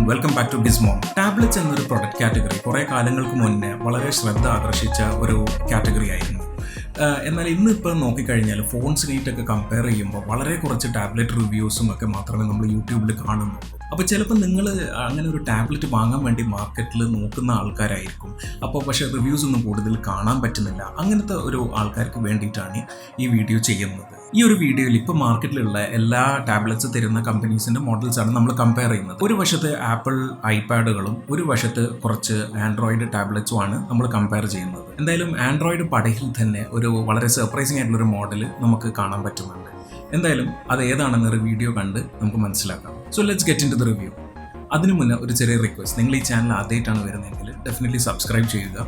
And welcome back to ഗിസ്മോം tablets എന്നൊരു product category കുറേ കാലങ്ങൾക്ക് മുന്നേ വളരെ ശ്രദ്ധ ആകർഷിച്ച ഒരു കാറ്റഗറി ആയിരുന്നു. എന്നാൽ ഇന്നിപ്പോൾ നോക്കിക്കഴിഞ്ഞാൽ ഫോൺസിനായിട്ടൊക്കെ കമ്പയർ ചെയ്യുമ്പോൾ വളരെ കുറച്ച് ടാബ്ലറ്റ് റിവ്യൂസും ഒക്കെ മാത്രമേ നമ്മൾ യൂട്യൂബിൽ കാണുന്നുള്ളൂ അപ്പോൾ ചിലപ്പോൾ നിങ്ങൾ അങ്ങനെ ഒരു ടാബ്ലറ്റ് വാങ്ങാൻ വേണ്ടി മാർക്കറ്റിൽ നോക്കുന്ന ആൾക്കാരായിരിക്കും. അപ്പോൾ പക്ഷേ റിവ്യൂസ് ഒന്നും കൂടുതൽ കാണാൻ പറ്റുന്നില്ല. അങ്ങനത്തെ ഒരു ആൾക്കാർക്ക് വേണ്ടിയിട്ടാണ് ഈ വീഡിയോ ചെയ്യുന്നത്. ഈ ഒരു വീഡിയോയിൽ ഇപ്പോൾ മാർക്കറ്റിലുള്ള എല്ലാ ടാബ്ലറ്റ്സ് തരുന്ന കമ്പനീസിന്റെ മോഡൽസാണ് നമ്മൾ കമ്പയർ ചെയ്യുന്നത്. ഒരു വശത്ത് ആപ്പിൾ ഐപാഡുകളും ഒരു വശത്ത് കുറച്ച് ആൻഡ്രോയിഡ് ടാബ്ലറ്റ്സുമാണ് നമ്മൾ കമ്പയർ ചെയ്യുന്നത്. എന്തായാലും ആൻഡ്രോയിഡ് പടയിൽ തന്നെ ഒരു വളരെ സർപ്രൈസിംഗ് ആയിട്ടുള്ളൊരു മോഡൽ നമുക്ക് കാണാൻ പറ്റുന്നുണ്ട്. എന്തായാലും അത് ഏതാണെന്നൊരു വീഡിയോ കണ്ട് നമുക്ക് മനസ്സിലാക്കാം. So let's get into the review അതിനു മുന്നേ ഒരു ചെറിയ റിക്വസ്റ്റ് നിങ്ങൾ ഈ ചാനൽ ആദ്യമായിട്ടാണ് വരുന്നതെങ്കിൽ ഡെഫിനറ്റ്ലി സബ്സ്ക്രൈബ് ചെയ്യുക.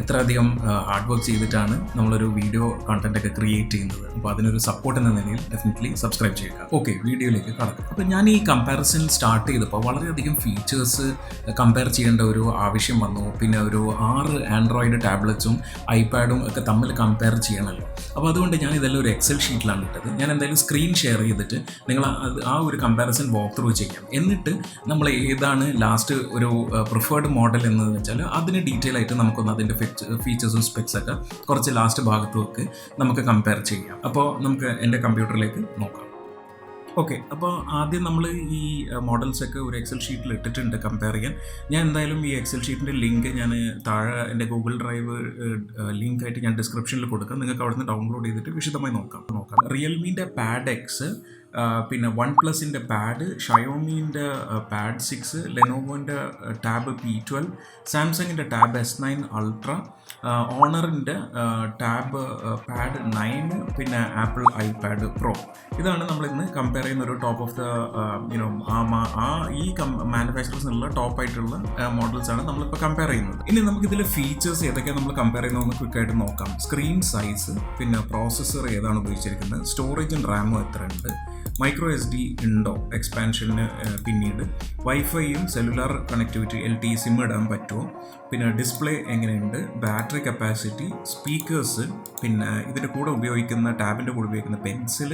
എത്ര അധികം ഹാർഡ് വർക്ക് ചെയ്തിട്ടാണ് നമ്മളൊരു വീഡിയോ കണ്ടന്റ് ഒക്കെ ക്രിയേറ്റ് ചെയ്യുന്നത്. അപ്പോൾ അതിനൊരു സപ്പോർട്ട് എന്ന നിലയിൽ ഡെഫിനറ്റ്ലി സബ്സ്ക്രൈബ് ചെയ്യുക. ഓക്കെ വീഡിയോയിലേക്ക് കടക്കാം. അപ്പോൾ ഞാൻ ഈ കമ്പാരിസൺ സ്റ്റാർട്ട് ചെയ്തപ്പോൾ വളരെയധികം ഫീച്ചേഴ്സ് കമ്പയർ ചെയ്യേണ്ട ഒരു ആവശ്യം വന്നു. പിന്നെ ഒരു ആറ് ആൻഡ്രോയിഡ് ടാബ്ലറ്റ്സും ഐപാഡും ഒക്കെ തമ്മിൽ കമ്പയർ ചെയ്യണമല്ലോ. അപ്പോൾ അതുകൊണ്ട് ഞാൻ ഇതെല്ലാം ഒരു എക്സൽ ഷീറ്റിലാണ് ഇട്ടത്. ഞാൻ എന്തായാലും സ്ക്രീൻ ഷെയർ ചെയ്തിട്ട് നിങ്ങൾ ആ ഒരു കമ്പാരിസൺ വാക്ക് ത്രൂ ചെയ്യാം എന്നിട്ട് നമ്മൾ ഏതാണ് ലാസ്റ്റ് ഒരു പ്രിഫേർഡ് മോഡൽ എന്ന് വെച്ചാൽ അതിന് ഡീറ്റെയിൽ ആയിട്ട് നമുക്കൊന്ന് അതിന്റെ ഫീച്ചേഴ്സും സ്പെക്സ് ഒക്കെ കുറച്ച് ലാസ്റ്റ് ഭാഗത്തുമൊക്കെ നമുക്ക് കമ്പയർ ചെയ്യാം. അപ്പോൾ നമുക്ക് എന്റെ കമ്പ്യൂട്ടറിലേക്ക് നോക്കാം. ഓക്കെ അപ്പോൾ ആദ്യം നമ്മൾ ഈ മോഡൽസൊക്കെ ഒരു എക്സൽ ഷീറ്റിൽ ഇട്ടിട്ടുണ്ട് കമ്പയർ ചെയ്യാൻ. ഞാൻ എന്തായാലും ഈ എക്സൽ ഷീറ്റിന്റെ ലിങ്ക് ഞാൻ താഴെ എന്റെ ഗൂഗിൾ ഡ്രൈവ് ലിങ്ക് ആയിട്ട് ഞാൻ ഡിസ്ക്രിപ്ഷനിൽ കൊടുക്കാം. നിങ്ങൾക്ക് അവിടുന്ന് ഡൗൺലോഡ് ചെയ്തിട്ട് വിശദമായി നോക്കാം. നോക്കാം. റിയൽമീന്റെ പാഡ് എക്സ് പിന്നെ വൺ പ്ലസിന്റെ പാഡ് ഷയോമീന്റെ പാഡ് സിക്സ് ലെനോവോന്റെ ടാബ് പി ട്വൽവ് സാംസങ്ങിന്റെ ടാബ് എസ് നയൻ അൾട്ര ഓണറിന്റെ ടാബ് പാഡ് നയൻ പിന്നെ ആപ്പിൾ ഐപാഡ് പ്രോ. ഇതാണ് നമ്മൾ ഇന്ന് കമ്പയർ ചെയ്യുന്ന ഒരു ടോപ്പ് ഓഫ് ദ യുനോ ആ ഈ മാനുഫാക്ചറേഴ്സിനുള്ള ടോപ്പ് ആയിട്ടുള്ള മോഡൽസ് ആണ് നമ്മളിപ്പോൾ കമ്പയർ ചെയ്യുന്നത്. ഇനി നമുക്ക് ഇതിലെ ഫീച്ചേഴ്സ് ഏതൊക്കെയാണ് നമ്മൾ കമ്പയർ ചെയ്യുന്നതെന്ന് ക്വിക്കായിട്ട് നോക്കാം. സ്ക്രീൻ സൈസ് പിന്നെ പ്രോസസ്സർ ഏതാണ് ഉപയോഗിച്ചിരിക്കുന്നത്? സ്റ്റോറേജും റാമും എത്ര ഉണ്ട് മൈക്രോ എസ് ഡി ഉണ്ടോ എക്സ്പാൻഷന് പിന്നീട്? വൈഫൈയും cellular connectivity L T SIM ഇടാൻ പറ്റുമോ പിന്നെ ഡിസ്പ്ലേ എങ്ങനെയുണ്ട്? ബാറ്ററി കപ്പാസിറ്റി സ്പീക്കേഴ്സ് പിന്നെ ഇതിന്റെ കൂടെ ഉപയോഗിക്കുന്ന ടാബിന്റെ കൂടെ ഉപയോഗിക്കുന്ന പെൻസിൽ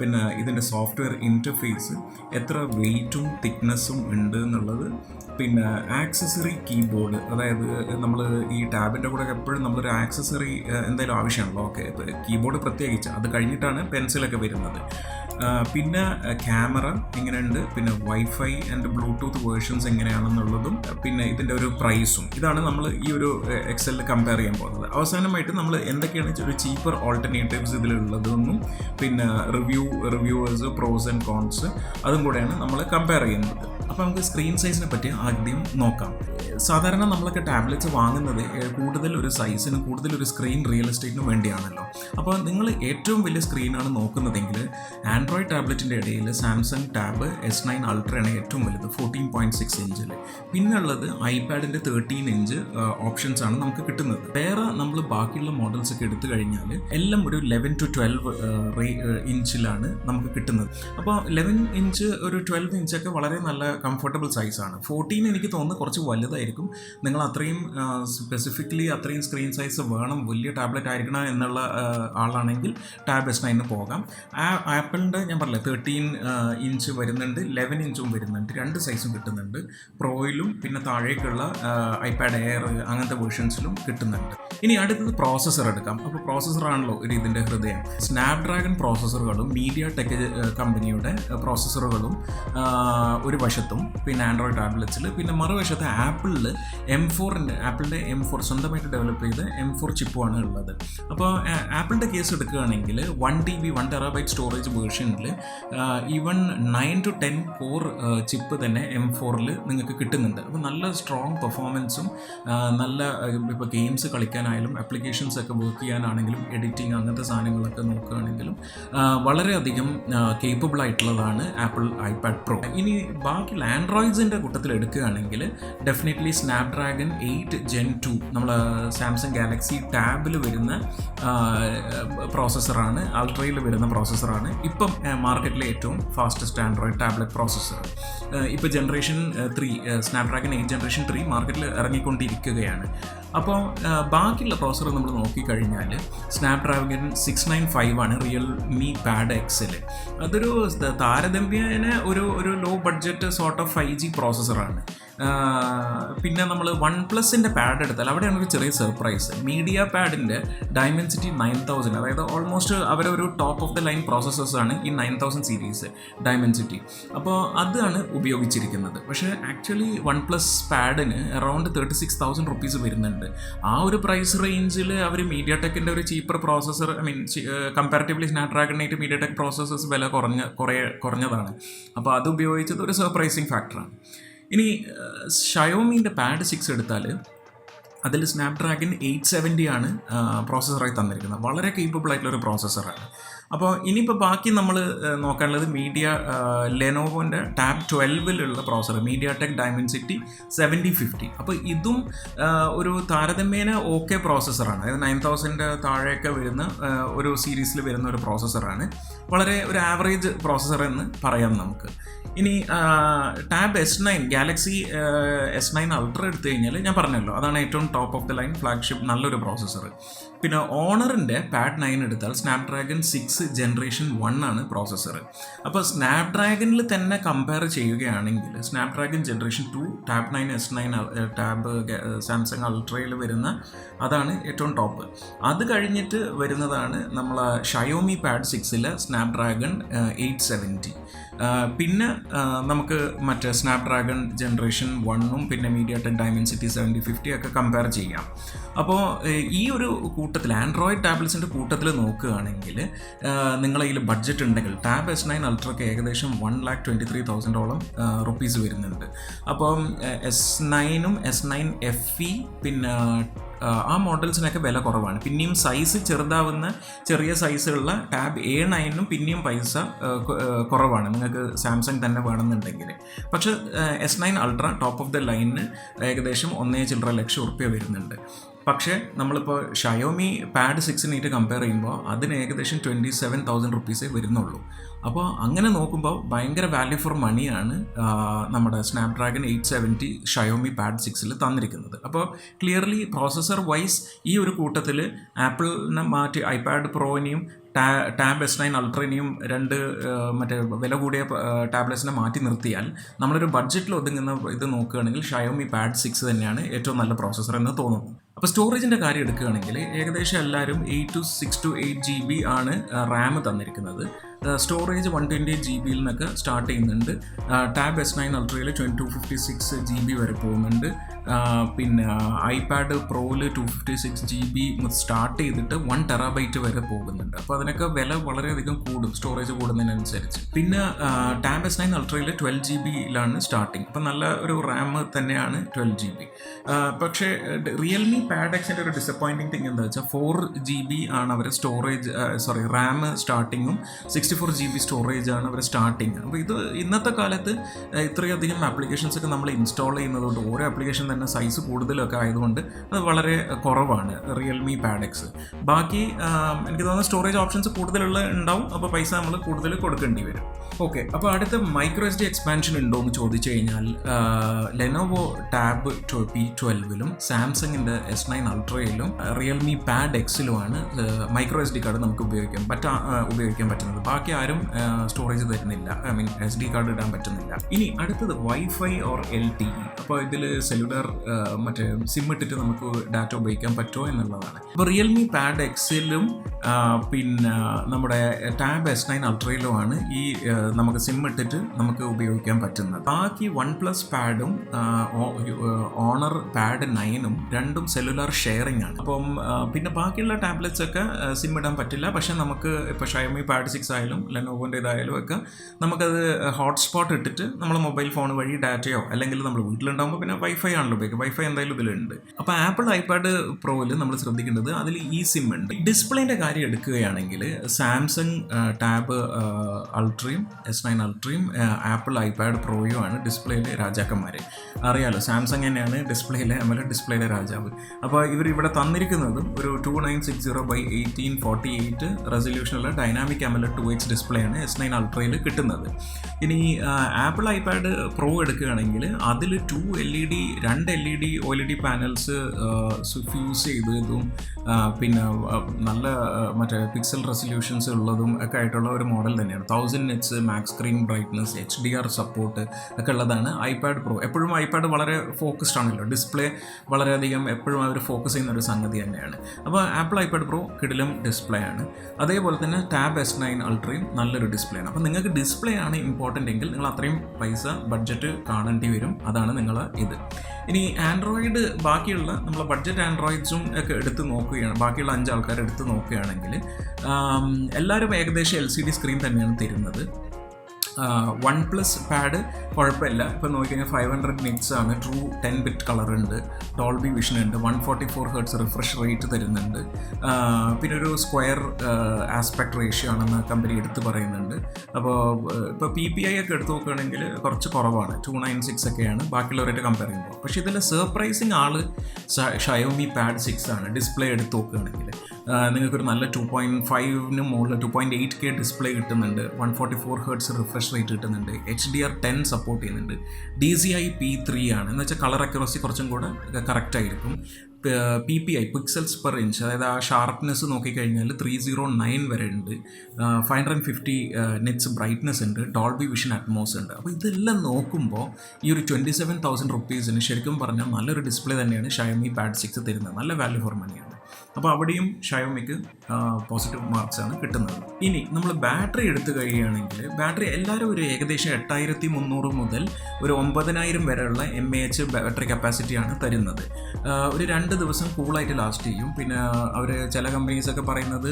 പിന്നെ ഇതിന്റെ സോഫ്റ്റ്വെയർ ഇന്റർഫേസ് എത്ര വെയിറ്റും തിക്നെസ്സും ഉണ്ട് എന്നുള്ളത് പിന്നെ ആക്സസറി കീബോർഡ് അതായത് നമ്മൾ ഈ ടാബിന്റെ കൂടെ എപ്പോഴും നമ്മളൊരു ആക്സസറി എന്തെങ്കിലും ആവശ്യമാണല്ലോ? ഓക്കെ കീബോർഡ് പ്രത്യേകിച്ച് അത് കഴിഞ്ഞിട്ടാണ് പെൻസിലൊക്കെ വരുന്നത്. പിന്നെ ക്യാമറ എങ്ങനെയുണ്ട്? പിന്നെ വൈഫൈ ആൻഡ് ബ്ലൂടൂത്ത് വേർഷൻസ് എങ്ങനെയാണെന്നുള്ളതും പിന്നെ ഇതിന്റെ ഒരു പ്രൈസും ഇതാണ് നമ്മൾ ഈ ഒരു എക്സലിൽ കമ്പയർ ചെയ്യാൻ പോകുന്നത്. അവസാനമായിട്ട് നമ്മൾ എന്തൊക്കെയാണ് ഒരു ചീപ്പർ ഓൾട്ടർനേറ്റീവ്സ് ഇതിലുള്ളതെന്നും പിന്നെ review reviewers pros and cons അതും കൂടെയാണ് നമ്മൾ കമ്പയർ ചെയ്യുന്നത്. അപ്പോൾ നമുക്ക് സ്ക്രീൻ സൈസിനെ പറ്റി ആദ്യം നോക്കാം. സാധാരണ നമ്മളൊക്കെ ടാബ്ലറ്റ്സ് വാങ്ങുന്നത് കൂടുതൽ ഒരു സൈസിനും കൂടുതൽ ഒരു സ്ക്രീൻ റിയൽ എസ്റ്റേറ്റിനും വേണ്ടിയാണല്ലോ. അപ്പോൾ നിങ്ങൾ ഏറ്റവും വലിയ സ്ക്രീനാണ് നോക്കുന്നതെങ്കിൽ ആൻഡ്രോയിഡ് ടാബ്ലറ്റിന്റെ ഇടയിൽ സാംസങ് ടാബ് എസ് നയൻ അൾട്രയാണ് ഏറ്റവും വലുത് ഫോർട്ടീൻ പോയിന്റ് സിക്സ് ഇഞ്ചിൽ പിന്നുള്ളത് ഐപാഡിന്റെ തേർട്ടീൻ ഇഞ്ച് ഓപ്ഷൻസ് ആണ് നമുക്ക് കിട്ടുന്നത്. വേറെ നമ്മൾ ബാക്കിയുള്ള മോഡൽസ് ഒക്കെ എടുത്തു കഴിഞ്ഞാൽ എല്ലാം ഒരു ലെവൻ ടു ട്വൽവ് ഇഞ്ചിലാണ് നമുക്ക് കിട്ടുന്നത്. അപ്പോൾ ലെവൻ ഇഞ്ച് ഒരു ട്വൽവ് ഇഞ്ചൊക്കെ വളരെ നല്ല കംഫർട്ടബിൾ സൈസാണ് ഫോർട്ടീൻ എനിക്ക് തോന്നുന്നു കുറച്ച് വലുതായിരിക്കും. നിങ്ങൾ അത്രയും സ്പെസിഫിക്കലി അത്രയും സ്ക്രീൻ സൈസ് വേണം വലിയ ടാബ്ലറ്റ് ആയിരിക്കണം എന്നുള്ള ആളാണെങ്കിൽ ടാബ് എസ് നയന് പോകാം. ആ- ആപ്പിളിന്റെ ഞാൻ പറഞ്ഞില്ല തേർട്ടീൻ ഇഞ്ച് വരുന്നുണ്ട് ലെവൻ ഇഞ്ചും വരുന്നുണ്ട് രണ്ട് സൈസും കിട്ടുന്നുണ്ട്. പ്രോയിലും പിന്നെ താഴേക്കുള്ള ഐപാഡ് എയർ അങ്ങനത്തെ വേർഷൻസിലും കിട്ടുന്നുണ്ട്. ഇനി അടുത്തത് പ്രോസസ്സർ എടുക്കാം. അപ്പോൾ പ്രോസസ്സർ ആണല്ലോ ഒരു ഇതിന്റെ ഹൃദയം. സ്നാപ്ഡ്രാഗൺ പ്രോസസ്സറുകളും മീഡിയ ടെക് കമ്പനിയുടെ പ്രോസസ്സറുകളും ഒരു വശത്തും പിന്നെ ആൻഡ്രോയിഡ് ടാബ്ലറ്റ്സിൽ പിന്നെ മറുവശത്ത് ആപ്പിളിൽ എം ഫോറിന്റെ ആപ്പിളിന്റെ എം ഫോർ സ്വന്തമായിട്ട് ഡെവലപ്പ് ചെയ്ത എം ഫോർ ചിപ്പുമാണ് ഉള്ളത്. അപ്പോൾ ആപ്പിളിന്റെ കേസ് എടുക്കുകയാണെങ്കിൽ one T B one terabyte storage വേർഷനിൽ even nine two ten core chip തന്നെ എം ഫോറിൽ നിങ്ങൾക്ക് കിട്ടുന്നുണ്ട്. അപ്പോൾ നല്ല സ്ട്രോങ് പെർഫോമൻസും നല്ല ഇപ്പോൾ ഗെയിംസ് കളിക്കാനായാലും ആപ്ലിക്കേഷൻസ് ഒക്കെ വർക്ക് ചെയ്യാനാണെങ്കിലും എഡിറ്റിംഗ് അങ്ങനത്തെ സാധനങ്ങളൊക്കെ നോക്കുകയാണെങ്കിലും വളരെയധികം കേപ്പബിൾ ആയിട്ടുള്ളതാണ് ആപ്പിൾ ഐപാഡ് പ്രോ. ഇനി ബാക്കി ആൻഡ്രോയിഡ്സിന്റെ കൂട്ടത്തിൽ എടുക്കുകയാണെങ്കിൽ definitely Snapdragon eight gen two നമ്മൾ സാംസങ് ഗാലക്സി ടാബിൽ വരുന്ന പ്രോസസ്സറാണ് അൾട്രയിൽ വരുന്ന പ്രോസസ്സറാണ് ഇപ്പം മാർക്കറ്റിലെ ഏറ്റവും ഫാസ്റ്റസ്റ്റ് ആൻഡ്രോയിഡ് ടാബ്ലറ്റ് പ്രോസസ്സർ ഇപ്പോൾ generation three Snapdragon eight generation three മാർക്കറ്റിൽ ഇറങ്ങിക്കൊണ്ടിരിക്കുകയാണ് അപ്പോൾ ബാക്കിയുള്ള പ്രോസസ്സർ നമ്മൾ നോക്കിക്കഴിഞ്ഞാൽ സ്നാപ്ഡ്രാഗൺ സിക്സ് നയൻ ഫൈവ് ആണ് റിയൽ മീ പാഡ് എക്സൽ. അതൊരു താരതമ്യേന ഒരു ഒരു low budget sort of five G പ്രോസസ്സറാണ് പിന്നെ നമ്മൾ വൺ പ്ലസിന്റെ പാഡ് എടുത്താൽ അവിടെയാണ് ഒരു ചെറിയ സർപ്രൈസ് മീഡിയ പാഡിന്റെ ഡയമെൻസിറ്റി നയൻ തൗസൻഡ് അതായത് ഓൾമോസ്റ്റ് അവരൊരു ടോപ്പ് ഓഫ് ദ ലൈൻ പ്രോസസ്സേഴ്സാണ് ഈ നയൻ തൗസൻഡ് സീരീസ് ഡയമെൻസിറ്റി അപ്പോൾ അതാണ് ഉപയോഗിച്ചിരിക്കുന്നത്. പക്ഷേ actually one plus പാഡിന് around thirty six thousand rupees വരുന്നുണ്ട്. ആ ഒരു പ്രൈസ് റേഞ്ചിൽ അവർ മീഡിയ ടെക്കിന്റെ ഒരു cheaper processor I mean comparatively ആയിട്ട് മീഡിയ ടെക് പ്രോസസ്സേഴ്സ് വില കുറഞ്ഞ കുറേ കുറഞ്ഞതാണ്. അപ്പോൾ അത് ഉപയോഗിച്ചത് ഒരു സർപ്രൈസിങ് ഫാക്ടറാണ് ഇനി ഷയോമീന്റെ പാഡ് സിക്സ് എടുത്താൽ അതിൽ സ്നാപ്ഡ്രാഗൺ എയ്റ്റ് സെവന്റി ആണ് പ്രോസസ്സറായി തന്നിരിക്കുന്നത്. വളരെ കേപ്പബിൾ ആയിട്ടുള്ള ഒരു പ്രോസസ്സറാണ് അപ്പോൾ ഇനിയിപ്പോൾ ബാക്കി നമ്മൾ നോക്കാനുള്ളത് മീഡിയ ലെനോവോന്റെ tab ട്വൽവിലുള്ള processor MediaTek Dimensity seventy fifty അപ്പോൾ ഇതും ഒരു താരതമ്യേന ഓക്കെ പ്രോസസ്സറാണ് അതായത് നയൻ തൗസൻഡ് താഴെയൊക്കെ വരുന്ന ഒരു സീരീസിൽ വരുന്ന ഒരു പ്രോസസ്സറാണ് വളരെ ഒരു ആവറേജ് പ്രോസസ്സർ എന്ന് പറയാം നമുക്ക്. ഇനി tab S nine Galaxy S nine ultra എടുത്തു കഴിഞ്ഞാൽ ഞാൻ പറഞ്ഞല്ലോ അതാണ് ഏറ്റവും top of the line flagship നല്ലൊരു പ്രോസസ്സർ പിന്നെ ഓണറിന്റെ പാഡ് നയൻ എടുത്താൽ സ്നാപ്ഡ്രാഗൺ സിക്സ് ജനറേഷൻ വൺ ആണ് പ്രോസസ്സർ അപ്പോൾ സ്നാപ്ഡ്രാഗണിൽ തന്നെ കമ്പയർ ചെയ്യുകയാണെങ്കിൽ Snapdragon generation two tab nine S nine tab Samsung അൾട്രയിൽ വരുന്ന അതാണ് ഏറ്റവും ടോപ്പ് അത് കഴിഞ്ഞിട്ട് വരുന്നതാണ് നമ്മൾ ഷയോമി പാഡ് സിക്സിലെ സ്നാപ്ഡ്രാഗൺ എയ്റ്റ് സെവന്റി പിന്നെ നമുക്ക് മറ്റേ സ്നാപ്ഡ്രാഗൺ ജനറേഷൻ വണ്ണും പിന്നെ media ten Dimensity seventy fifty ഒക്കെ കമ്പയർ ചെയ്യാം. അപ്പോൾ ഈ ഒരു കൂട്ടത്തിൽ ആൻഡ്രോയിഡ് ടാബ്ലറ്റ്സിന്റെ കൂട്ടത്തിൽ നോക്കുകയാണെങ്കിൽ നിങ്ങളെ കയ്യിൽ ബഡ്ജറ്റ് ഉണ്ടെങ്കിൽ ടാബ് എസ് നയൻ അൾട്രയ്ക്ക് ഏകദേശം വൺ ലാക്ക് ട്വന്റി ത്രീ തൗസൻഡോളം റുപ്പീസ് വരുന്നുണ്ട്. അപ്പം എസ് നയനും എസ് നയൻ എഫ് ഇ പിന്നെ ആ മോഡൽസിനൊക്കെ വില കുറവാണ്. പിന്നെയും സൈസ് ചെറുതാവുന്ന ചെറിയ സൈസുള്ള ടാബ് എ നയനും പിന്നെയും പൈസ കുറവാണ്. നിങ്ങൾക്ക് സാംസങ് തന്നെ വേണമെന്നുണ്ടെങ്കിൽ. പക്ഷേ S nine ultra top of the ലൈനിന് ഏകദേശം ഒന്നേ ചില്ലറ ലക്ഷം ഉറുപ്പ്യ വരുന്നുണ്ട്. പക്ഷേ നമ്മളിപ്പോൾ ഷയോമി പാഡ് സിക്സിനായിട്ട് കമ്പയർ ചെയ്യുമ്പോൾ അതിന് ഏകദേശം ട്വന്റി സെവൻ തൗസൻഡ് റുപ്പീസേ വരുന്നുള്ളൂ. അപ്പോൾ അങ്ങനെ നോക്കുമ്പോൾ ഭയങ്കര വാല്യൂ ഫോർ മണിയാണ് നമ്മുടെ Snapdragon eight seventy Xiaomi pad സിക്സിൽ തന്നിരിക്കുന്നത്. അപ്പോൾ ക്ലിയർലി പ്രോസസ്സർ വൈസ് ഈ ഒരു കൂട്ടത്തിൽ ആപ്പിളിനെ മാറ്റി ഐപാഡ് പ്രോനെയും ടാ ടാബ് എസ് രണ്ട് മറ്റേ വില കൂടിയ ടാബ്ലറ്റ്സിനെ മാറ്റി നിർത്തിയാൽ നമ്മളൊരു ബഡ്ജറ്റിൽ ഒതുങ്ങുന്ന ഇത് നോക്കുകയാണെങ്കിൽ ഷയോമി പാഡ് സിക്സ് തന്നെയാണ് ഏറ്റവും നല്ല പ്രോസസ്സർ എന്ന് തോന്നുന്നു. അപ്പോൾ സ്റ്റോറേജിന്റെ കാര്യം എടുക്കുകയാണെങ്കിൽ ഏകദേശം എല്ലാവരും eight two six two eight G B ആണ് റാം തന്നിരിക്കുന്നത്. Storage one twenty eight G ബിയിൽ നിന്നൊക്കെ സ്റ്റാർട്ട് ചെയ്യുന്നുണ്ട്. Tab S nine അൾട്രയിൽ twenty two fifty six G B വരെ പോകുന്നുണ്ട്. പിന്നെ iPad പ്രോയിൽ two fifty six G B start ചെയ്തിട്ട് വൺ ടെറാബൈറ്റ് വരെ പോകുന്നുണ്ട്. അപ്പോൾ അതിനൊക്കെ വില വളരെയധികം കൂടും സ്റ്റോറേജ് കൂടുന്നതിനനുസരിച്ച്. പിന്നെ ടാബ് എസ് നയൻ അൾട്രയിൽ ട്വൽവ് ജി ബിയിലാണ് സ്റ്റാർട്ടിങ്. അപ്പോൾ നല്ല ഒരു റാം തന്നെയാണ് ട്വൽവ് ജി ബി പക്ഷേ റിയൽമി പാഡ് എക്സിന്റെ ഒരു ഡിസപ്പോയിന്റിംഗ് തിങ് എന്താ വെച്ചാൽ ഫോർ ജി ബി ആണ് അവർ storage sorry RAM സ്റ്റാർട്ടിങ്ങും sixty four G B storage ആണ് അവർ സ്റ്റാർട്ടിങ് അപ്പോൾ ഇത് ഇന്നത്തെ കാലത്ത് ഇത്രയധികം ആപ്ലിക്കേഷൻസ് ഒക്കെ നമ്മൾ ഇൻസ്റ്റാൾ ചെയ്യുന്നതുകൊണ്ട് ഓരോ ആപ്ലിക്കേഷൻ തന്നെ സൈസ് കൂടുതലൊക്കെ ആയതുകൊണ്ട് അത് വളരെ കുറവാണ് റിയൽമി പാഡക്സ് ബാക്കി എനിക്ക് തോന്നുന്ന സ്റ്റോറേജ് ഓപ്ഷൻസ് കൂടുതലുള്ള ഉണ്ടാവും അപ്പോൾ പൈസ നമ്മൾ കൂടുതൽ കൊടുക്കേണ്ടി വരും. ഓക്കെ അപ്പോൾ അടുത്ത മൈക്രോ എസ് ഡി എക്സ്പാൻഷൻ ഉണ്ടോ എന്ന് ചോദിച്ചു കഴിഞ്ഞാൽ ലെനോവോ ടാബ് പി ട്വൽവിലും സാംസങ്ങിന്റെ എസ് നയൻ അൾട്രയിലും റിയൽമി പാഡ് എക്സിലുമാണ് മൈക്രോ എസ് ഡി കാർഡ് നമുക്ക് ഉപയോഗിക്കാം പറ്റാ ഉപയോഗിക്കാൻ പറ്റുന്നത്. ബാക്കി ആരും സ്റ്റോറേജ് തരുന്നില്ല. I mean S D card ഇടാൻ പറ്റുന്നില്ല. ഇനി അടുത്തത് wifi or L T E അപ്പോൾ ഇതിൽ സെല്ലുലർ മറ്റേ സിം ഇട്ടിട്ട് നമുക്ക് ഡാറ്റ ഉപയോഗിക്കാൻ പറ്റുമോ എന്നുള്ളതാണ്. അപ്പോൾ റിയൽമി പാഡ് എക്സിലും പിന്നെ നമ്മുടെ ടാബ് എസ് നയൻ അൾട്രയിലുമാണ് ഈ നമുക്ക് സിം ഇട്ടിട്ട് നമുക്ക് ഉപയോഗിക്കാൻ പറ്റുന്നത്. ബാക്കി വൺ പ്ലസ് പാഡും ഓണർ പാഡ് നയനും രണ്ടും സെല്ലുലാർ ഷെയറിംഗ് ആണ്. അപ്പം പിന്നെ ബാക്കിയുള്ള ടാബ്ലറ്റ്സ് ഒക്കെ സിം ഇടാൻ പറ്റില്ല. പക്ഷെ നമുക്ക് ഇപ്പോൾ ഷയമി പാഡ് സിക്സ് ആയാലും ആയാലും ലെനോവോന്റെ ഇതായാലും ഒക്കെ നമുക്കത് ഹോട്ട്സ്പോട്ട് ഇട്ടിട്ട് നമ്മൾ മൊബൈൽ ഫോൺ വഴി ഡാറ്റയോ അല്ലെങ്കിൽ നമ്മൾ വീട്ടിലുണ്ടാകുമ്പോൾ പിന്നെ വൈഫൈ ആണല്ലോ ഉപയോഗിക്കുക. വൈഫൈ എന്തായാലും ഇതിലുണ്ട്. അപ്പോൾ ആപ്പിൾ ഐപാഡ് പ്രോയിൽ നമ്മൾ ശ്രദ്ധിക്കേണ്ടത് അതിൽ ഈ സിം ഉണ്ട്. ഡിസ്പ്ലേന്റെ കാര്യം എടുക്കുകയാണെങ്കിൽ സാംസങ് ടാബ് അൾട്രയും എസ് നയൻ അൾട്രയും ആപ്പിൾ ഐപാഡ് പ്രോയും ആണ് ഡിസ്പ്ലേയിലെ രാജാക്കന്മാർ അറിയാലോ സാംസങ് തന്നെയാണ് ഡിസ്പ്ലേയിലെ അമല ഡിസ്പ്ലേയിലെ രാജാവ്. അപ്പോൾ ഇവർ ഇവിടെ തന്നിരിക്കുന്നതും ഒരു two nine six zero by eighteen forty eight റെസൊല്യൂഷനുള്ള dynamic AMOLED two H display ആണ് എസ് നയൻ അൾട്രയിൽ കിട്ടുന്നത്. ഇനി ആപ്പിൾ ഐപാഡ് പ്രോ എടുക്കുകയാണെങ്കിൽ അതിൽ ടു എൽ ഇ ഡി രണ്ട് L E D O L E D panels fuse ചെയ്തതും പിന്നെ നല്ല മറ്റേ പിക്സൽ റെസൊല്യൂഷൻസ് ഉള്ളതും ഒക്കെ ആയിട്ടുള്ള ഒരു മോഡൽ തന്നെയാണ്. Thousand nits max screen brightness H D R support ഒക്കെ ഉള്ളതാണ് ഐപാഡ് പ്രോ എപ്പോഴും ഐപാഡ് വളരെ ഫോക്കസ്ഡ് ആണല്ലോ. ഡിസ്പ്ലേ വളരെയധികം എപ്പോഴും അവർ ഫോക്കസ് ചെയ്യുന്ന ഒരു സംഗതി തന്നെയാണ്. അപ്പോൾ ആപ്പിൾ ഐപാഡ് പ്രോ കിടിലും ഡിസ്പ്ലേ ആണ്. അതേപോലെ തന്നെ ടാബ് എസ് നയൻ അൾട്രയും നല്ലൊരു ഡിസ്പ്ലേ ആണ്. അപ്പോൾ നിങ്ങൾക്ക് ഡിസ്പ്ലേ ആണ് ഇമ്പോർട്ടന്റ് എങ്കിൽ നിങ്ങൾ അത്രയും പൈസ ബഡ്ജറ്റ് കാണേണ്ടി വരും. അതാണ് നിങ്ങൾ ഇത്. ഇനി ആൻഡ്രോയിഡ് ബാക്കിയുള്ള നമ്മൾ ബഡ്ജറ്റ് ആൻഡ്രോയിഡ്സും ഒക്കെ എടുത്ത് നോക്കുകയാണ്. ബാക്കിയുള്ള അഞ്ച് ആൾക്കാർ എടുത്ത് നോക്കുകയാണെങ്കിൽ എല്ലാവരും ഏകദേശം എൽ സി ഡി സ്ക്രീൻ തന്നെയാണ് തരുന്നത്. വൺ പ്ലസ് പാഡ് കുഴപ്പമില്ല. ഇപ്പോൾ നോക്കിക്കഴിഞ്ഞാൽ ഫൈവ് ഹൺഡ്രഡ് നിറ്റ്സ് ആണ്. ട്രൂ ടെൻ ബിറ്റ് കളർ ഉണ്ട്. ഡോൾബി വിഷൻ ഉണ്ട്. One forty four hertz refresh rate തരുന്നുണ്ട് പിന്നെ ഒരു സ്ക്വയർ ആസ്പെക്ട് റേഷ്യോ ആണെന്ന് കമ്പനി എടുത്ത് പറയുന്നുണ്ട്. അപ്പോൾ ഇപ്പോൾ പി പി ഐ ഒക്കെ എടുത്ത് നോക്കുകയാണെങ്കിൽ കുറച്ച് കുറവാണ്. ടു നയൻ സിക്സ് ഒക്കെയാണ്. ബാക്കിയുള്ളവരായിട്ട് കമ്പയർ ചെയ്യുമ്പോൾ. പക്ഷേ ഇതിൽ സർപ്രൈസിങ് ആൾ ഷയോമി പാഡ് സിക്സ് ആണ്. ഡിസ്പ്ലേ എടുത്ത് നോക്കുകയാണെങ്കിൽ. നിങ്ങൾക്കൊരു നല്ല ടു പോയിന്റ് ഫൈവിന് മുകളിൽ two point eight K display കിട്ടുന്നുണ്ട്. One forty four hertz refresh rate കിട്ടുന്നുണ്ട്. H D R ten support ചെയ്യുന്നുണ്ട്. D C I P three ആണ്. എന്ന് വെച്ചാൽ കളർ അക്യുറസി കുറച്ചും കൂടെ കറക്റ്റ് ആയിരിക്കും. P P I pixels per inch അതായത് ആ ഷാർപ്നെസ് നോക്കിക്കഴിഞ്ഞാൽ ത്രീ സീറോ നയൻ വരെ ഉണ്ട്. Five hundred fifty nits brightness ഉണ്ട്. ഡോൾബി വിഷൻ അറ്റ്മോസ് ഉണ്ട്. അപ്പോൾ ഇതെല്ലാം നോക്കുമ്പോൾ ഈ ഒരു ട്വന്റി സെവൻ തൗസൻഡ് റുപ്പീസിന് ശരിക്കും പറഞ്ഞാൽ നല്ലൊരു ഡിസ്പ്ലേ തന്നെയാണ് ഷയമി പാഡ് സിക്സ് തരുന്നത്. നല്ല വാല്യൂ ഫോർ മണിയാണ് അപ്പോൾ അവിടെയും ഷയോമിക്ക് പോസിറ്റീവ് മാർക്സ് ആണ് കിട്ടുന്നത്. ഇനി നമ്മൾ ബാറ്ററി എടുത്തു കഴിയുകയാണെങ്കിൽ ബാറ്ററി എല്ലാവരും ഒരു ഏകദേശം എട്ടായിരത്തി മുന്നൂറ് മുതൽ ഒരു ഒമ്പതിനായിരം വരെയുള്ള എം എ എച്ച് ബാറ്ററി കപ്പാസിറ്റിയാണ് തരുന്നത്. ഒരു രണ്ട് ദിവസം കൂളായിട്ട് ലാസ്റ്റ് ചെയ്യും. പിന്നെ അവർ ചില കമ്പനീസൊക്കെ പറയുന്നത്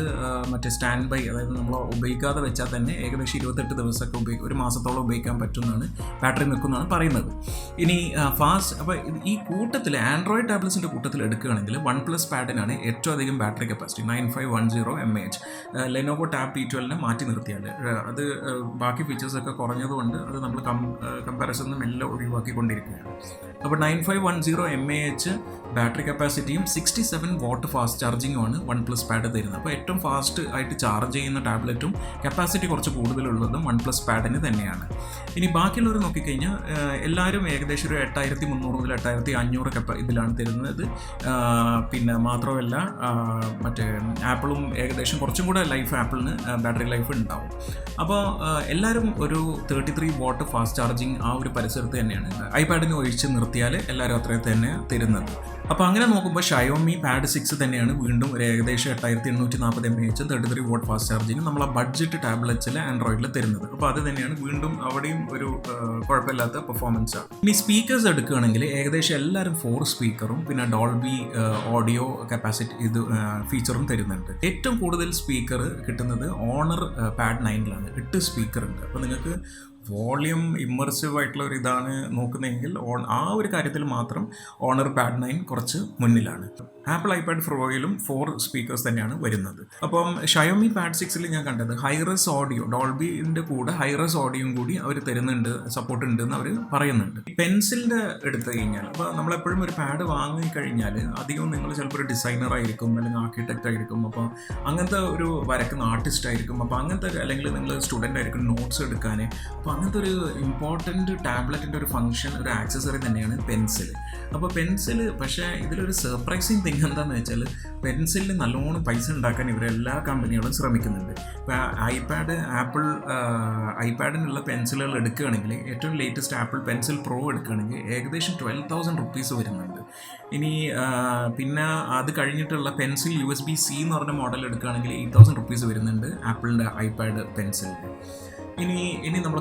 മറ്റേ സ്റ്റാൻഡ് ബൈ അതായത് നമ്മൾ ഉപയോഗിക്കാതെ വെച്ചാൽ തന്നെ ഏകദേശം ഇരുപത്തെട്ട് ദിവസമൊക്കെ ഉപയോഗിക്കും ഒരു മാസത്തോളം ഉപയോഗിക്കാൻ പറ്റുമെന്നാണ് ബാറ്ററി നിൽക്കുന്നതാണ് പറയുന്നത്. ഇനി ഫാസ്റ്റ് അപ്പോൾ ഈ കൂട്ടത്തിൽ ആൻഡ്രോയിഡ് ടാബ്ലറ്റ്സിന്റെ കൂട്ടത്തിൽ എടുക്കുകയാണെങ്കിൽ വൺ പ്ലസ് പാഡിനാണ് ഏറ്റവും അധികം battery capacity nine five one zero M H Lenovo tab P ട്വൽവിനെ മാറ്റി നിർത്തിയാൽ അത് ബാക്കി ഫീച്ചേഴ്സൊക്കെ കുറഞ്ഞതുകൊണ്ട് അത് നമ്മൾ കം കമ്പാരിസണിൽ എല്ലാം ഒഴിവാക്കിക്കൊണ്ടിരിക്കുകയാണ്. അപ്പോൾ nine five one zero M A H battery കപ്പാസിറ്റിയും sixty seven watt fast ചാർജിങ്ങുമാണ് വൺ പ്ലസ് പാഡ് തരുന്നത്. അപ്പോൾ ഏറ്റവും ഫാസ്റ്റ് ആയിട്ട് ചാർജ് ചെയ്യുന്ന ടാബ്ലറ്റും കപ്പാസിറ്റി കുറച്ച് കൂടുതലുള്ളതും വൺ പ്ലസ് പാഡിന് തന്നെയാണ്. ഇനി ബാക്കിയുള്ളവർ നോക്കിക്കഴിഞ്ഞാൽ എല്ലാവരും ഏകദേശം ഒരു എട്ടായിരത്തി മുന്നൂറ് മുതൽ എട്ടായിരത്തി അഞ്ഞൂറ് കപ്പ ഇതിലാണ് തരുന്നത്. പിന്നെ മാത്രമല്ല മറ്റേ ആപ്പിളും ഏകദേശം കുറച്ചും കൂടെ ലൈഫ് ആപ്പിളിന് ബാറ്ററി ലൈഫ് ഉണ്ടാവും. അപ്പോൾ എല്ലാവരും ഒരു thirty three watt fast charging ആ ഒരു പരിസരത്ത് തന്നെയാണ്. ഐപാഡിന് ഒഴിച്ച് നിർത്തിയാൽ എല്ലാവരും അത്രയും തന്നെ തരുന്നത്. അപ്പോൾ അങ്ങനെ നോക്കുമ്പോൾ ഷയോമി പാഡ് സിക്സ് തന്നെയാണ് വീണ്ടും ഒരു ഏകദേശം എട്ടായിരത്തി എണ്ണൂറ്റി നാൽപ്പത് M H thirty three watt fast charging നമ്മൾ ആ ബഡ്ജറ്റ് ടാബ്ലറ്റ്സിൽ ആൻഡ്രോയിഡിൽ തരുന്നത്. അപ്പോൾ അത് തന്നെയാണ് വീണ്ടും അവിടെയും ഒരു കുഴപ്പമില്ലാത്ത പെർഫോമൻസ് ആണ്. ഇനി സ്പീക്കേഴ്സ് എടുക്കുകയാണെങ്കിൽ ഏകദേശം എല്ലാവരും ഫോർ സ്പീക്കറും പിന്നെ ഡോൾബി ഓഡിയോ കപ്പാസിറ്റി ഇത് ഫീച്ചറും തരുന്നുണ്ട്. ഏറ്റവും കൂടുതൽ സ്പീക്കർ കിട്ടുന്നത് ഓണർ പാഡ് നയനിലാണ് എട്ട് സ്പീക്കർ ഉണ്ട്. അപ്പോൾ നിങ്ങൾക്ക് വോളിയം ഇമ്മേഴ്സീവ് ആയിട്ടുള്ള ഒരു ഇതാണ് നോക്കുന്നതെങ്കിൽ ഓൺ ആ ഒരു കാര്യത്തിൽ മാത്രം ഓണർ പാഡ് നയൻ കുറച്ച് മുന്നിലാണ്. ആപ്പിൾ ഐപാഡ് ഫ്രോയിലും ഫോർ സ്പീക്കേഴ്സ് തന്നെയാണ് വരുന്നത്. അപ്പം ഷയോമി പാഡ് സിക്സിൽ ഞാൻ കണ്ടത് ഹൈറസ് ഓഡിയോ ഡോൾബിന്റെ കൂടെ ഹൈറസ് ഓഡിയോയും കൂടി അവർ തരുന്നുണ്ട് സപ്പോർട്ട് ഉണ്ട് എന്ന് അവർ പറയുന്നുണ്ട്. പെൻസിലിന്റെ എടുത്തു കഴിഞ്ഞാൽ അപ്പോൾ നമ്മളെപ്പോഴും ഒരു പാഡ് വാങ്ങിക്കഴിഞ്ഞാൽ അധികവും നിങ്ങൾ ചിലപ്പോൾ ഒരു ഡിസൈനർ ആയിരിക്കും അല്ലെങ്കിൽ ആർക്കിടെക്റ്റ് ആയിരിക്കും. അപ്പോൾ അങ്ങനത്തെ ഒരു വരക്കുന്ന ആർട്ടിസ്റ്റ് ആയിരിക്കും. അപ്പോൾ അങ്ങനത്തെ അല്ലെങ്കിൽ നിങ്ങൾ സ്റ്റുഡന്റ് ആയിരിക്കും നോട്ട്സ് എടുക്കാൻ അപ്പോൾ അങ്ങനത്തെ ഒരു ഇമ്പോർട്ടന്റ് ടാബ്ലറ്റിന്റെ ഒരു ഫംഗ്ഷൻ ഒരു ആക്സസറി തന്നെയാണ് പെൻസിൽ അപ്പോൾ പെൻസിൽ പക്ഷേ ഇതിലൊരു സർപ്രൈസിങ് തിങ് എന്താണെന്ന് വെച്ചാൽ പെൻസിലിൽ നല്ലോണം പൈസ ഉണ്ടാക്കാൻ ഇവർ എല്ലാ കമ്പനികളും ശ്രമിക്കുന്നുണ്ട്. ഇപ്പോൾ ഐപാഡ് ആപ്പിൾ ഐപാഡിനുള്ള പെൻസിലുകൾ എടുക്കുകയാണെങ്കിൽ ഏറ്റവും ലേറ്റസ്റ്റ് ആപ്പിൾ പെൻസിൽ പ്രോ എടുക്കുകയാണെങ്കിൽ ഏകദേശം ട്വൽവ് തൗസൻഡ് റുപ്പീസ് വരുന്നുണ്ട്. ഇനി പിന്നെ അത് കഴിഞ്ഞിട്ടുള്ള pencil U S B C എന്ന് പറഞ്ഞ മോഡൽ എടുക്കുകയാണെങ്കിൽ എയ്റ്റ് തൗസൻഡ് റുപ്പീസ് വരുന്നുണ്ട് ആപ്പിളിന്റെ ഐപാഡ് പെൻസിലിന് ഇനി ഇനി നമ്മൾ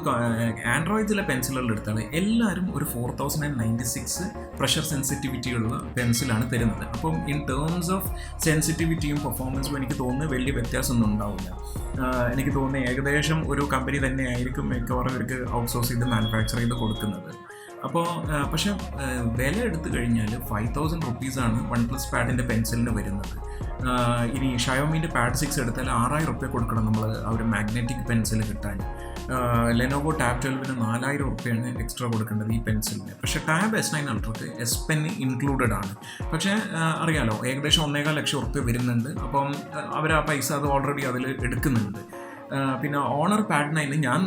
ആൻഡ്രോയിഡിലെ പെൻസിലുകൾ എടുത്താൽ എല്ലാവരും ഒരു four thousand and ninety six pressure sensitivity ഉള്ള പെൻസിലാണ് തരുന്നത്. അപ്പം ഇൻ ടേംസ് ഓഫ് സെൻസിറ്റിവിറ്റിയും പെർഫോമൻസും എനിക്ക് തോന്നുന്നു വലിയ വ്യത്യാസമൊന്നും ഉണ്ടാവില്ല. എനിക്ക് തോന്നുന്നു ഏകദേശം ഒരു കമ്പനി തന്നെ ആയിരിക്കും മിക്കവാറും ഇവർക്ക് ഔട്ട്സോഴ്സ് ചെയ്ത് മാനുഫാക്ചർ ചെയ്ത് കൊടുക്കുന്നത്. അപ്പോൾ പക്ഷെ വില എടുത്തു കഴിഞ്ഞാൽ ഫൈവ് തൗസൻഡ് റുപ്പീസാണ് വൺ പ്ലസ് പാഡിന്റെ പെൻസിലിന് വരുന്നത്. ഇനി ഷയോമിന്റെ പാഡ് സിക്സ് എടുത്താൽ ആറായിരം റുപ്യ കൊടുക്കണം നമ്മൾ ആ ഒരു മാഗ്നറ്റിക് പെൻസിൽ കിട്ടാൻ. ലെനോവോ ടാബ് ട്വൽവിന് നാലായിരം റുപ്യാണ് എക്സ്ട്രാ കൊടുക്കേണ്ടത് ഈ പെൻസിലിന് പക്ഷേ ടാബ് എസ് നയൻ അൾട്രക്ക് എസ് പെൻ ഇൻക്ലൂഡഡ് ആണ്. പക്ഷേ അറിയാലോ ഏകദേശം ഒന്നേകാൽ ലക്ഷം റുപ്യ വരുന്നുണ്ട്. അപ്പം അവർ ആ പൈസ അത് ഓൾറെഡി അതിൽ എടുക്കുന്നുണ്ട്. പിന്നെ ഓണർ പാഡ് നൈനിൽ ഞാൻ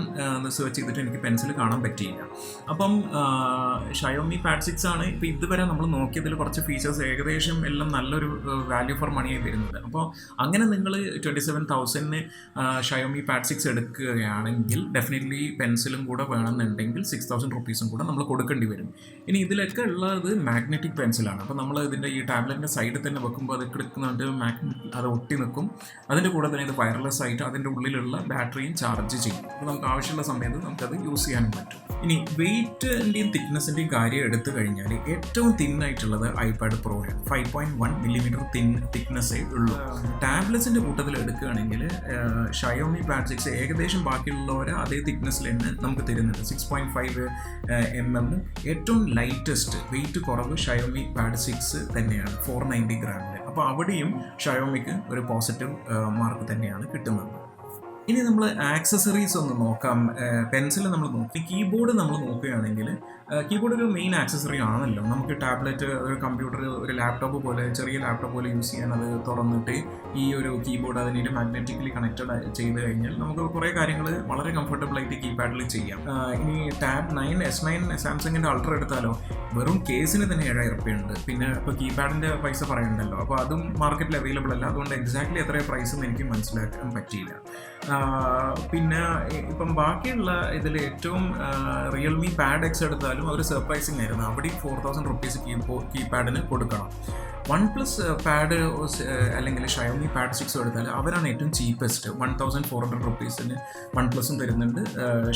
സെർച്ച് ചെയ്തിട്ട് എനിക്ക് പെൻസിൽ കാണാൻ പറ്റിയില്ല. അപ്പം ഷയോമി പാഡ് സിക്സ് ആണ് ഇപ്പോൾ ഇതുവരെ നമ്മൾ നോക്കിയതിൽ കുറച്ച് ഫീച്ചേഴ്സ് ഏകദേശം എല്ലാം നല്ലൊരു വാല്യൂ ഫോർ മണിയായി വരുന്നത്. അപ്പോൾ അങ്ങനെ നിങ്ങൾ ട്വന്റി സെവൻ തൗസൻഡിന് ഷയോമി പാഡ് സിക്സ് എടുക്കുകയാണെങ്കിൽ ഡെഫിനറ്റ്ലി പെൻസിലും കൂടെ വേണമെന്നുണ്ടെങ്കിൽ സിക്സ് തൗസൻഡ് റുപ്പീസും കൂടെ നമ്മൾ കൊടുക്കേണ്ടി വരും. ഇനി ഇതിലൊക്കെ ഉള്ളത് മാഗ്നറ്റിക് പെൻസിലാണ് അപ്പോൾ നമ്മൾ ഇതിന്റെ ഈ ടാബ്ലറ്റിന്റെ സൈഡിൽ തന്നെ വെക്കുമ്പോൾ അത് എടുക്കുന്നുണ്ട് മാഗ്നറ്റ് അത് ഒട്ടി നിൽക്കും. അതിന്റെ കൂടെ തന്നെ ഇത് വയർലെസ് ആയിട്ട് അതിന്റെ ഉള്ളിലുള്ള ബാറ്ററിയും ചാർജ് ചെയ്യും. അപ്പോൾ നമുക്ക് ആവശ്യമുള്ള സമയത്ത് നമുക്കത് യൂസ് ചെയ്യാനും പറ്റും. ഇനി വെയിറ്റിന്റെയും തിക്നെസ്സിന്റെയും കാര്യം എടുത്തു കഴിഞ്ഞാൽ ഏറ്റവും തിന്നായിട്ടുള്ളത് ഐപാഡ് പ്രോ ആണ്. Five point one millimetre thin തിക്നെസ്സേ ഉള്ളൂ. ടാബ്ലറ്റ്സിന്റെ കൂട്ടത്തിൽ എടുക്കുകയാണെങ്കിൽ ഷയോമി പാഡ് ഏകദേശം ബാക്കിയുള്ളവരെ അതേ തിക്നെസ്സിൽ തന്നെ നമുക്ക് തരുന്നുണ്ട്. Six point five M M ഏറ്റവും ലൈറ്റസ്റ്റ് വെയിറ്റ് കുറവ് ഷയോമി പാഡ് സിക്സ് തന്നെയാണ്. ഫോർ നയന്റി ഗ്രാമിൽ അപ്പോൾ അവിടെയും ഷയോമിക്ക് ഒരു പോസിറ്റീവ് മാർക്ക് തന്നെയാണ് കിട്ടുന്നത്. ഇനി നമ്മൾ ആക്സസറീസ് ഒന്ന് നോക്കാം. പെൻസിൽ നമ്മൾ നോക്കി. കീബോർഡ് നമ്മൾ നോക്കുകയാണെങ്കിൽ കീബോർഡ് ഒരു മെയിൻ ആക്സസറി ആണല്ലോ. നമുക്ക് ടാബ്ലറ്റ് ഒരു കമ്പ്യൂട്ടർ ഒരു ലാപ്ടോപ്പ് പോലെ ചെറിയ ലാപ്ടോപ്പ് പോലെ യൂസ് ചെയ്യാൻ അത് തുറന്നിട്ട് ഈ ഒരു കീബോർഡ് അതിനെ മാഗ്നറ്റിക്കലി കണക്റ്റഡ് ചെയ്ത് കഴിഞ്ഞാൽ നമുക്ക് കുറേ കാര്യങ്ങൾ വളരെ കംഫർട്ടബിൾ ആയിട്ട് കീപാഡിൽ ചെയ്യാം. ഇനി ടാബ് നയൻ എസ് നയൻ സാംസങ്ങിന്റെ അൾട്ര എടുത്താലോ വെറും കേസിന് തന്നെ ഏഴായിരം റുപ്യുണ്ട് പിന്നെ ഇപ്പോൾ കീപാഡിന്റെ പൈസ പറയണ്ടല്ലോ. അപ്പോൾ അതും മാർക്കറ്റിൽ അവൈലബിൾ അല്ല. അതുകൊണ്ട് എക്സാക്ട്ലി എത്ര പ്രൈസ് എനിക്ക് മനസ്സിലാക്കാൻ പറ്റിയില്ല. പിന്നെ ഇപ്പം ബാക്കിയുള്ള ഇതിൽ ഏറ്റവും റിയൽമി പാഡ് എക്സ് എടുത്താലും അവർ സർപ്രൈസിങ് ആയിരുന്നു. അവിടെ ഫോർ തൗസൻഡ് റുപ്പീസ് കീ കീപാഡിന് കൊടുക്കണം. വൺ പ്ലസ് പാഡ് അല്ലെങ്കിൽ ഷയോമി പാഡ് സിക്സ് എടുത്താൽ അവരാണ് ഏറ്റവും cheapest one thousand four hundred റുപ്പീസിന് one പ്ലസും തരുന്നുണ്ട്.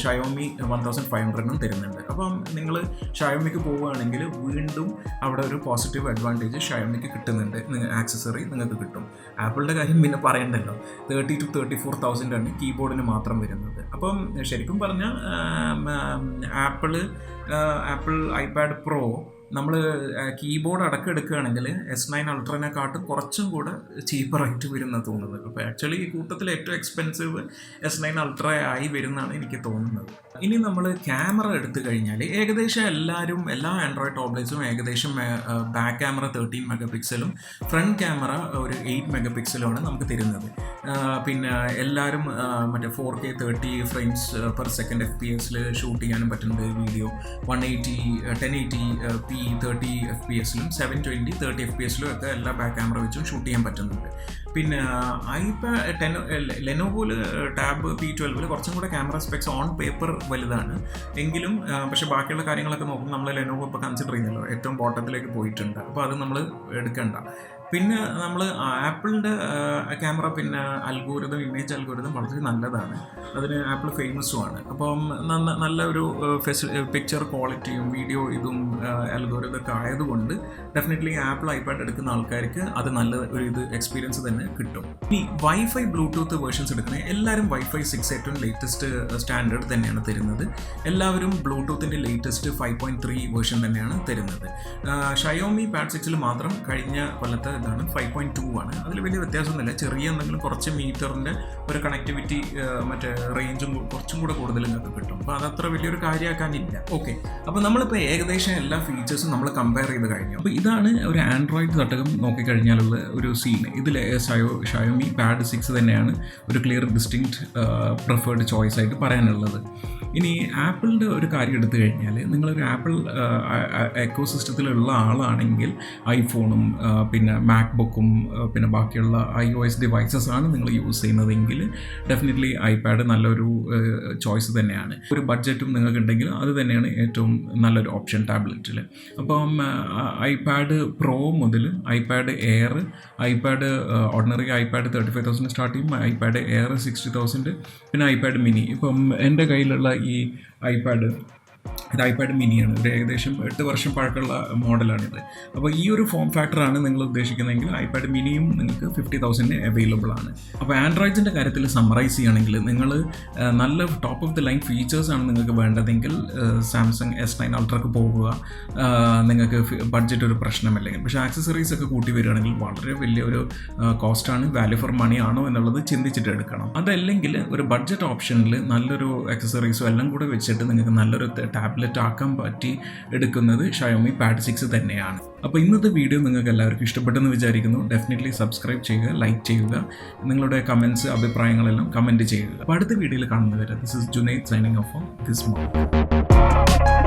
ഷയോമി വൺ തൗസൻഡ് ഫൈവ് ഹൺഡ്രഡിനും തരുന്നുണ്ട്. അപ്പം നിങ്ങൾ ഷയോമിക്ക് പോവുകയാണെങ്കിൽ വീണ്ടും അവിടെ ഒരു പോസിറ്റീവ് അഡ്വാന്റേജ് ഷയോമിക്ക് കിട്ടുന്നുണ്ട്. ആക്സസറി നിങ്ങൾക്ക് കിട്ടും. ആപ്പിളിന്റെ കാര്യം പിന്നെ പറയണ്ടല്ലോ. Thirty two thirty four thousand ആണ് കീബോർഡിന് മാത്രം വരുന്നത്. അപ്പം ശരിക്കും പറഞ്ഞാൽ ആപ്പിൾ ആപ്പിൾ ഐപാഡ് പ്രോ നമ്മൾ കീബോർഡ് അടക്കം എടുക്കുകയാണെങ്കിൽ എസ് നയൻ അൾട്രനെക്കാട്ടും കുറച്ചും കൂടെ ചീപ്പറായിട്ട് വരുന്ന തോന്നുന്നത്. അപ്പോൾ ആക്ച്വലി ഈ കൂട്ടത്തിൽ ഏറ്റവും എക്സ്പെൻസീവ് എസ് നയൻ അൾട്ര ആയി വരുന്നതാണ് എനിക്ക് തോന്നുന്നത്. ഇനി നമ്മൾ ക്യാമറ എടുത്തു കഴിഞ്ഞാൽ ഏകദേശം എല്ലാവരും എല്ലാ ആൻഡ്രോയിഡ് ടോബ്ലറ്റ്സും ഏകദേശം ബാക്ക് ക്യാമറ തേർട്ടീൻ മെഗാ പിക്സലും ഫ്രണ്ട് ക്യാമറ ഒരു എയ്റ്റ് മെഗാ പിക്സലുമാണ് നമുക്ക് തരുന്നത്. പിന്നെ എല്ലാവരും മറ്റേ four K thirty frames per second F P എസിൽ ഷൂട്ട് ചെയ്യാനും പറ്റുന്നത് video one eighty ten eighty P thirty F P എസിലും seven twenty thirty F P എസിലും ഒക്കെ എല്ലാ ബാക്ക് ക്യാമറ വെച്ചും ഷൂട്ട് ചെയ്യാൻ പറ്റുന്നുണ്ട്. പിന്നെ ഐപാ ടെൻ ലെനോവോയിൽ ടാബ് പി ട്വൽവിൽ കുറച്ചും കൂടെ ക്യാമറ സ്പെക്സ് ഓൺ പേപ്പർ വലുതാണ്. എങ്കിലും പക്ഷെ ബാക്കിയുള്ള കാര്യങ്ങളൊക്കെ നോക്കുമ്പോൾ നമ്മൾ ലെനോവോ ഇപ്പോൾ കൺസിഡർ ചെയ്യുന്നല്ലോ ഏറ്റവും ബോട്ടത്തിലേക്ക് പോയിട്ടുണ്ട്. അപ്പോൾ അത് നമ്മൾ എടുക്കണ്ട. പിന്നെ നമ്മൾ ആപ്പിളിന്റെ ക്യാമറ പിന്നെ അൽഗോരിതം ഇമേജ് അൽഗോരിതം വളരെ നല്ലതാണ്. അതിന് ആപ്പിൾ ഫേമസുമാണ്. അപ്പം നല്ല ഒരു പിക്ചർ ക്വാളിറ്റിയും വീഡിയോ ഇതും അൽഗോരിതം ഒക്കെ ആയതുകൊണ്ട് ഡെഫിനറ്റ്ലി ആപ്പിൾ ഐപാഡ് എടുക്കുന്ന ആൾക്കാർക്ക് അത് നല്ല ഒരു ഇത് എക്സ്പീരിയൻസ് തന്നെ കിട്ടും. ഇനി വൈഫൈ ബ്ലൂടൂത്ത് വേർഷൻസ് എടുക്കുന്നത് എല്ലാവരും വൈഫൈ സിക്സ് ഏറ്റവും ലേറ്റസ്റ്റ് സ്റ്റാൻഡേർഡ് തന്നെയാണ് തരുന്നത്. എല്ലാവരും ബ്ലൂടൂത്തിന്റെ latest five point three version തന്നെയാണ് തരുന്നത്. ഷയോമി പാഡ് സിക്സിൽ മാത്രം കഴിഞ്ഞ കൊല്ലത്തെ ഇതാണ് ഫൈവ് പോയിന്റ് ടു ആണ്. അതിൽ വലിയ വ്യത്യാസമൊന്നുമില്ല. ചെറിയ എന്തെങ്കിലും കുറച്ച് മീറ്ററിന്റെ ഒരു കണക്ടിവിറ്റി മറ്റേ റേഞ്ചും കുറച്ചും കൂടെ കൂടുതൽ നിങ്ങൾക്ക് കിട്ടും. അപ്പോൾ അതത്ര വലിയൊരു കാര്യമാക്കാനില്ല ഓക്കെ അപ്പോൾ നമ്മളിപ്പോൾ ഏകദേശം എല്ലാ ഫീച്ചേഴ്സും നമ്മൾ കമ്പയർ ചെയ്ത് കഴിഞ്ഞു. അപ്പോൾ ഇതാണ് ഒരു ആൻഡ്രോയിഡ് തട്ടകം നോക്കിക്കഴിഞ്ഞാലുള്ള ഒരു സീൻ ഇതിൽ ഷയോ ഷയോമി പാഡ് സിക്സ് തന്നെയാണ് ഒരു ക്ലിയർ ഡിസ്റ്റിങ്ക്റ്റ് പ്രിഫേർഡ് ചോയ്സ് ആയിട്ട് പറയാനുള്ളത്. ഇനി ആപ്പിളിന്റെ ഒരു കാര്യം എടുത്തു കഴിഞ്ഞാൽ നിങ്ങളൊരു ആപ്പിൾ എക്കോ സിസ്റ്റത്തിലുള്ള ആളാണെങ്കിൽ ഐഫോണും പിന്നെ മാക്ബുക്കും പിന്നെ ബാക്കിയുള്ള ഐ ഒ എസ് ഡിവൈസസ് ആണ് നിങ്ങൾ യൂസ് ചെയ്യുന്നതെങ്കിൽ ഉണ്ടെങ്കിൽ ഡെഫിനറ്റ്ലി ഐപാഡ് നല്ലൊരു ചോയ്സ് തന്നെയാണ്. ഒരു ബഡ്ജറ്റും നിങ്ങൾക്ക് ഉണ്ടെങ്കിൽ അത് തന്നെയാണ് ഏറ്റവും നല്ലൊരു ഓപ്ഷൻ ടാബ്ലറ്റിൽ അപ്പം ഐപാഡ് പ്രോ മുതൽ iPad air iPad ordinary iPad thirty five thousand start ചെയ്യും ഐപാഡ് എയർ സിക്സ്റ്റി തൗസൻഡ് പിന്നെ ഐപാഡ് മിനി ഇപ്പം എന്റെ കയ്യിലുള്ള ഈ ഐപാഡ് ഇത് ഐപാഡ് മിനിയാണ് ഒരു ഏകദേശം എട്ട് വർഷം പഴക്കമുള്ള മോഡലാണിത്. അപ്പോൾ ഈ ഒരു ഫോം ഫാക്ടറാണ് നിങ്ങൾ ഉദ്ദേശിക്കുന്നതെങ്കിൽ ഐപാഡ് മിനിയും നിങ്ങൾക്ക് ഫിഫ്റ്റി തൗസൻഡിന് അവൈലബിൾ ആണ്. അപ്പോൾ ആൻഡ്രോയിഡ്സിന്റെ കാര്യത്തിൽ സമ്മറൈസ് ചെയ്യുകയാണെങ്കിൽ നിങ്ങൾ നല്ല ടോപ്പ് ഓഫ് ദി ലൈൻ ഫീച്ചേഴ്സാണ് നിങ്ങൾക്ക് വേണ്ടതെങ്കിൽ സാംസങ് എസ് നയൻ അൾട്രക്ക് പോകുക. നിങ്ങൾക്ക് ബഡ്ജറ്റ് ഒരു പ്രശ്നമല്ലെങ്കിൽ പക്ഷേ ആക്സസറീസ് ഒക്കെ കൂട്ടി വരികയാണെങ്കിൽ വളരെ വലിയൊരു കോസ്റ്റാണ് വാല്യൂ ഫോർ മണി ആണോ എന്നുള്ളത് ചിന്തിച്ചിട്ട് എടുക്കണം. അതല്ലെങ്കിൽ ഒരു ബഡ്ജറ്റ് ഓപ്ഷനിൽ നല്ലൊരു ആക്സസറീസും എല്ലാം കൂടെ വെച്ചിട്ട് നിങ്ങൾക്ക് നല്ലൊരു ടാബ്ലറ്റ് ആക്കാൻ പറ്റി എടുക്കുന്നത് ഷയോമി പാഡ് സിക്സ് തന്നെയാണ്. അപ്പോൾ ഇന്നത്തെ വീഡിയോ നിങ്ങൾക്ക് എല്ലാവർക്കും ഇഷ്ടപ്പെട്ടെന്ന് വിചാരിക്കുന്നു. ഡെഫിനറ്റ്ലി സബ്സ്ക്രൈബ് ചെയ്യുക ലൈക്ക് ചെയ്യുക നിങ്ങളുടെ കമൻസ് അഭിപ്രായങ്ങളെല്ലാം കമന്റ് ചെയ്യുക. അപ്പോൾ അടുത്ത വീഡിയോയിൽ കാണുന്നവരെ this is Junaid signing off this morning